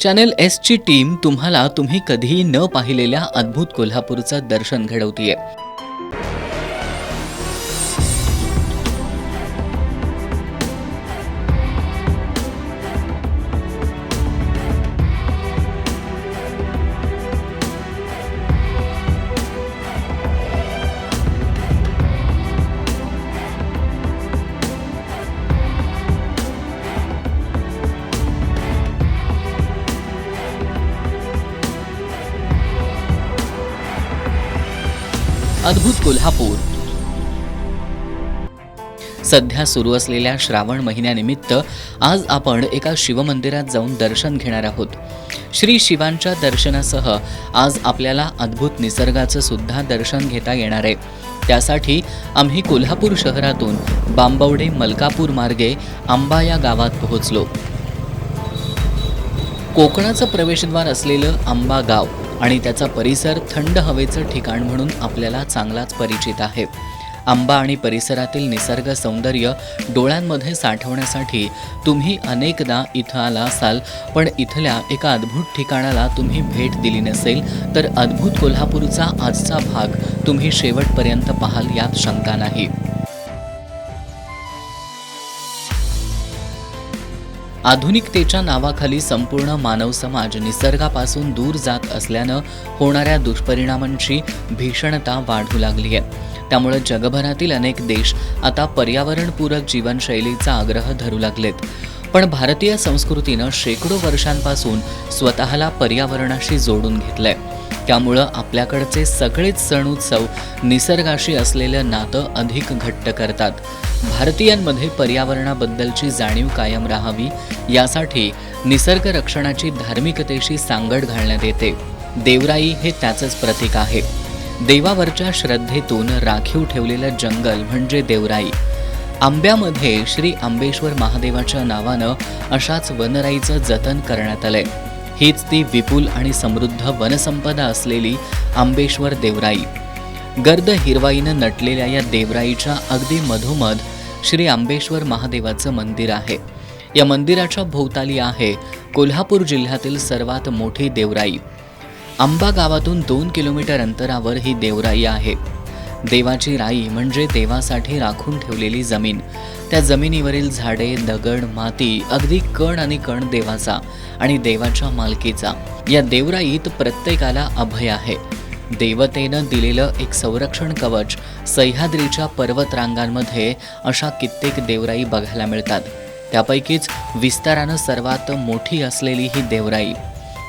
Channel एसची team तुम्हाला तुम्ही कधीही न पाहिलेल्या अद्भुत कोल्हापूरचं दर्शन घडवतीये. अद्भुत कोल्हापूर. सध्या सुरू असलेल्या श्रावण महिन्यानिमित्त आज आपण एका शिवमंदिरात जाऊन दर्शन घेणार आहोत. श्री शिवांच्या दर्शनासह आज आपल्याला अद्भुत निसर्गाचं सुद्धा दर्शन घेता येणार आहे. त्यासाठी आम्ही कोल्हापूर शहरातून बांबवडे मलकापूर मार्गे आंबा या गावात पोहोचलो. कोकणाचं प्रवेशद्वार असलेलं आंबा गाव आणि त्याचा परिसर थंड हवेचं ठिकाण म्हणून आपल्याला चांगलाच परिचित आहे. आंबा आणि परिसरातील निसर्ग सौंदर्य डोळ्यांमध्ये साठवण्यासाठी तुम्ही अनेकदा इथं आला असाल पण इथल्या एका अद्भुत ठिकाणाला तुम्ही भेट दिली नसेल तर अद्भुत कोल्हापूरचा आजचा भाग तुम्ही शेवटपर्यंत पाहाल यात शंका नाही. आधुनिकतेच्या नावाखाली संपूर्ण मानव समाज निसर्गापासून दूर जात असल्यानं होणाऱ्या दुष्परिणामांची भीषणता वाढू लागली आहे. त्यामुळे जगभरातील अनेक देश आता पर्यावरणपूरक जीवनशैलीचा आग्रह धरू लागलेत. पण भारतीय संस्कृतीनं शेकडो वर्षांपासून स्वतःला पर्यावरणाशी जोडून घेतलंय. त्यामुळं आपल्याकडचे सगळेच सण उत्सव निसर्गाशी असलेलं नातं अधिक घट्ट करतात. भारतीयांमध्ये पर्यावरणाबद्दलची जाणीव कायम राहावी यासाठी निसर्ग रक्षणाची धार्मिकतेशी सांगड घालण्यात येते. देवराई हे त्याचंच प्रतीक आहे. देवावरच्या श्रद्धेतून राखीव ठेवलेलं जंगल म्हणजे देवराई. आंब्यामध्ये श्री आंबेश्वर महादेवाच्या नावानं अशाच वनराईचं जतन करण्यात आलंय. हीच ती विपुल आणि समृद्ध वनसंपदा असलेली आंबेश्वर देवराई. गर्द हिरवाईनं नटलेल्या या देवराईच्या अगदी मधोमध श्री आंबेश्वर महादेवाचं मंदिर आहे. या मंदिराच्या भोवताली आहे कोल्हापूर जिल्ह्यातील सर्वात मोठी देवराई. आंबा गावातून दोन किलोमीटर अंतरावर ही देवराई आहे. देवाची राई म्हणजे देवासाठी राखून ठेवलेली जमीन. त्या जमिनीवरील झाडे दगड माती अगदी कण आणि कण देवाचा आणि देवाच्या मालकीचा. या देवराईत प्रत्येकाला अभय आहे. देवतेनं दिलेलं एक संरक्षण कवच सह्याद्रीच्या पर्वतरांगांमध्ये अशा कित्येक देवराई बघायला मिळतात. त्यापैकीच विस्तारानं सर्वात मोठी असलेली ही देवराई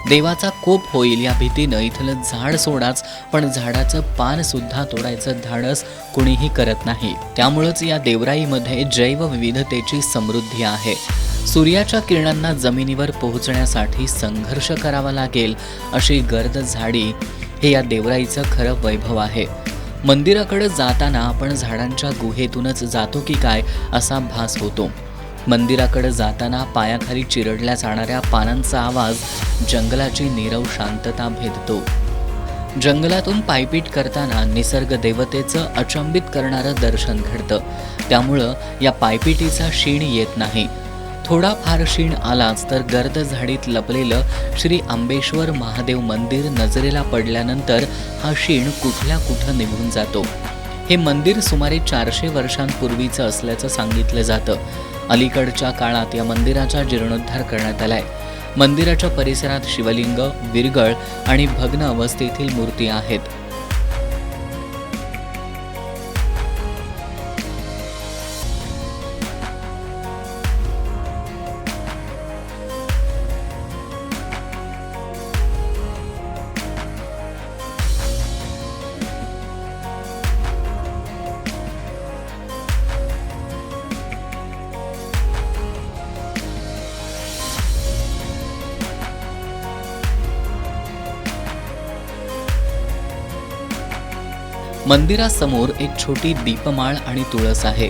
देवाचा कोप होईल या भीतीनं इथलं झाड सोडाच पण झाडाचं पान सुद्धा तोडायचं धाडस कुणीही करत नाही. त्यामुळंच या देवराईमध्ये जैवविविधतेची समृद्धी आहे. सूर्याच्या किरणांना जमिनीवर पोहोचण्यासाठी संघर्ष करावा लागेल अशी गर्द झाडी हे या देवराईचं खरं वैभव आहे. मंदिराकडे जाताना आपण झाडांच्या गुहेतूनच जातो की काय असा भास होतो. मंदिराकडे जाताना पायाखाली चिरडल्या जाणाऱ्या पानांचा आवाज जंगलाची नीरव शांतता भेदतो. जंगलातून पायपीट करताना निसर्ग देवतेचं अचंबित करणारं दर्शन घडतं. त्यामुळं या पायपिटीचा क्षीण येत नाही. थोडा फार क्षीण आलाच तर गर्द झाडीत लपलेलं श्री आंबेश्वर महादेव मंदिर नजरेला पडल्यानंतर हा क्षीण कुठल्या कुठं निघून जातो? हे मंदिर सुमारे चारशे वर्षांपूर्वीचं असल्याचं सांगितलं जातं. अलीकडच्या काळात या मंदिराचा जीर्णोद्धार करण्यात आलाय. मंदिराच्या परिसरात शिवलिंग विरगळ आणि भग्न अवस्थेतील मूर्ती आहेत. मंदिरासमोर एक छोटी दीपमाळ आणि तुळस आहे.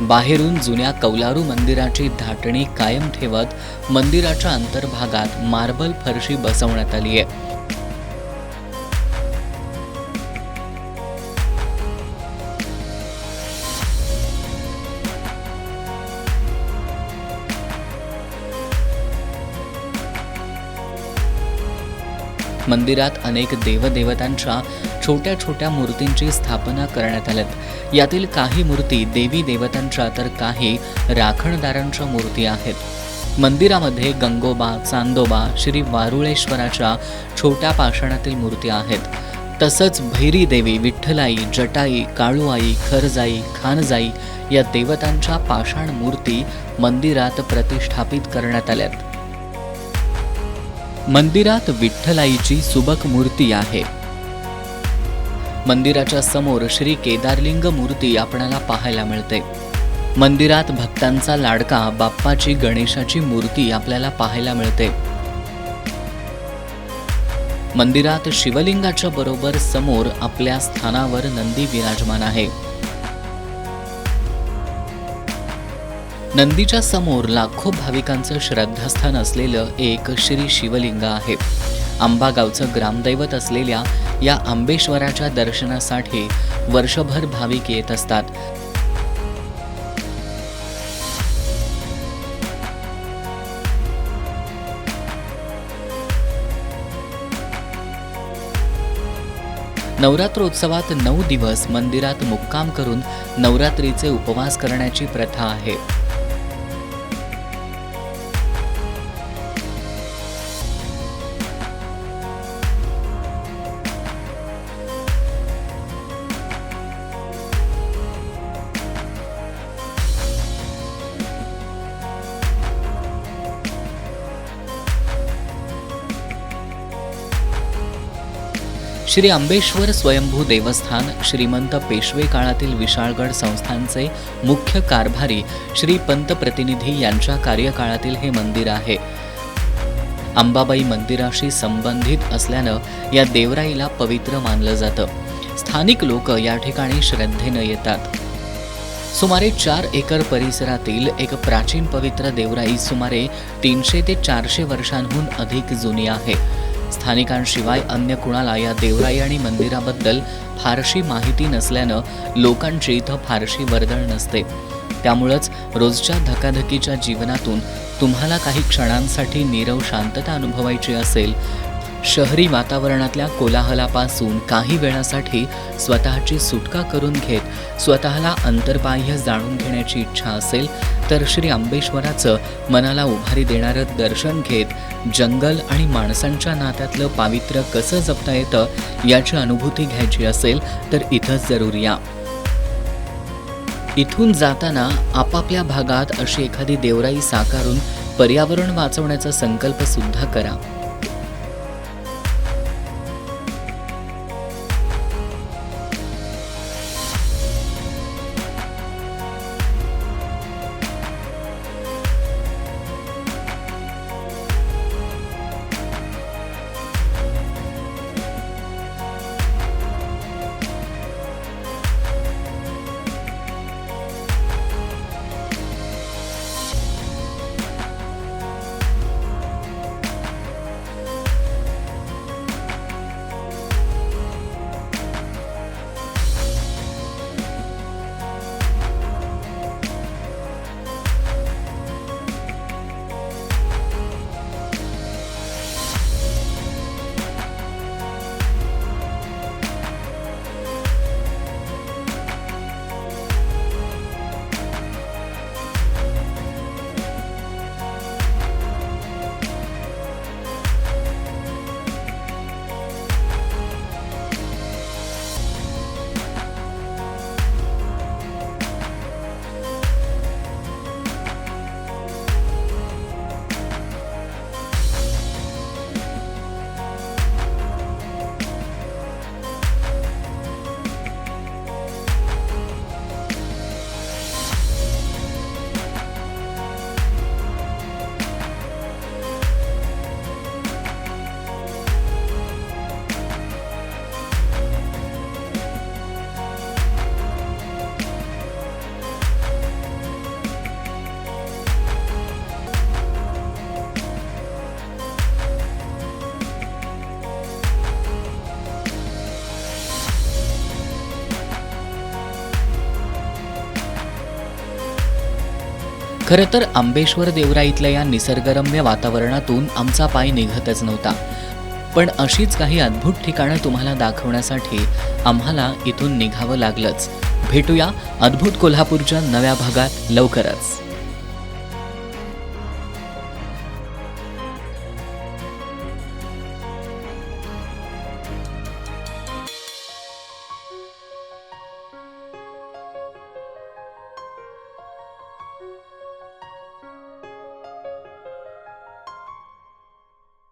बाहेरून जुन्या कौलारू मंदिराची धाटणी कायम ठेवत मंदिराच्या अंतर्भागात मार्बल फरशी बसवण्यात आली आहे मंदिरात अनेक देवदेवतांच्या छोट्या छोट्या मूर्तींची स्थापना करण्यात आल्यात. यातील काही मूर्ती देवी देवतांच्या तर काही राखणदारांच्या मूर्ती आहेत. मंदिरामध्ये गंगोबा चांदोबा श्री वारुळेश्वराच्या छोट्या पाषाणातील मूर्ती आहेत. तसंच भैरी देवी विठ्ठलाई जटाई काळूआई खरजाई खानजाई या देवतांच्या पाषाण मूर्ती मंदिरात प्रतिष्ठापित करण्यात आल्यात. मंदिरात विठ्ठलाईची सुबक मूर्ती आहे. मंदिराच्या समोर श्री केदारलिंग मूर्ती आपणाला पाहायला मिळते. मंदिरात भक्तांचा लाडका बाप्पाची गणेशाची मूर्ती आपल्याला पाहायला मिळते. मंदिरात शिवलिंगाच्या बरोबर समोर आपल्या स्थानावर नंदी विराजमान आहे. नंदीच्या समोर लाखो भाविकांचं श्रद्धास्थान असलेलं एक श्री शिवलिंग आहे. आंबागावचं ग्रामदैवत असलेल्या या आंबेश्वराच्या दर्शनासाठी वर्षभर भाविक येत असतात. नवरात्रोत्सवात नऊ दिवस मंदिरात मुक्काम करून नवरात्रीचे उपवास करण्याची प्रथा आहे. श्री आंबेश्वर स्वयंभू देवस्थान श्रीमंत पेशवे काळातील विशाळगड संस्थांचे मुख्य कारभारी श्री पंत प्रतिनिधी यांच्या कार्यकाळातील हे मंदिर आहे. अंबाबाई मंदिराशी संबंधित असल्यानं या देवराईला पवित्र मानलं जातं. स्थानिक लोक या ठिकाणी श्रद्धेनं येतात. सुमारे चार एकर परिसरातील एक प्राचीन पवित्र देवराई सुमारे तीनशे ते चारशे वर्षांहून अधिक जुनी आहे. स्थानिकांशिवाय अन्य कुणाला या देवराई आणि मंदिराबद्दल फारशी माहिती नसल्यानं लोकांची इथं फारशी वर्दळ नसते. त्यामुळंच रोजच्या धकाधकीच्या जीवनातून तुम्हाला काही क्षणांसाठी नीरव शांतता अनुभवायची असेल शहरी वातावरणातल्या कोलाहलापासून काही वेळासाठी स्वतःची सुटका करून घेत स्वतःला अंतर्बाह्य जाणून घेण्याची इच्छा असेल तर श्री आंबेश्वराचं मनाला उभारी देणारं दर्शन घेत जंगल आणि माणसांच्या नात्यातलं पावित्र्य कसं जपता येतं याची अनुभूती घ्यायची असेल तर इथंच जरूर या. इथून जाताना आपापल्या भागात अशी एखादी देवराई साकारून पर्यावरण वाचवण्याचा संकल्प सुद्धा करा. खरं तर आंबेश्वर देवराईतल्या या निसर्गरम्य वातावरणातून आमचा पाय निघतच नव्हता. पण अशीच काही अद्भुत ठिकाणं तुम्हाला दाखवण्यासाठी आम्हाला इथून निघावं लागलंच. भेटूया अद्भुत कोल्हापूरच्या नव्या भागात लवकरच.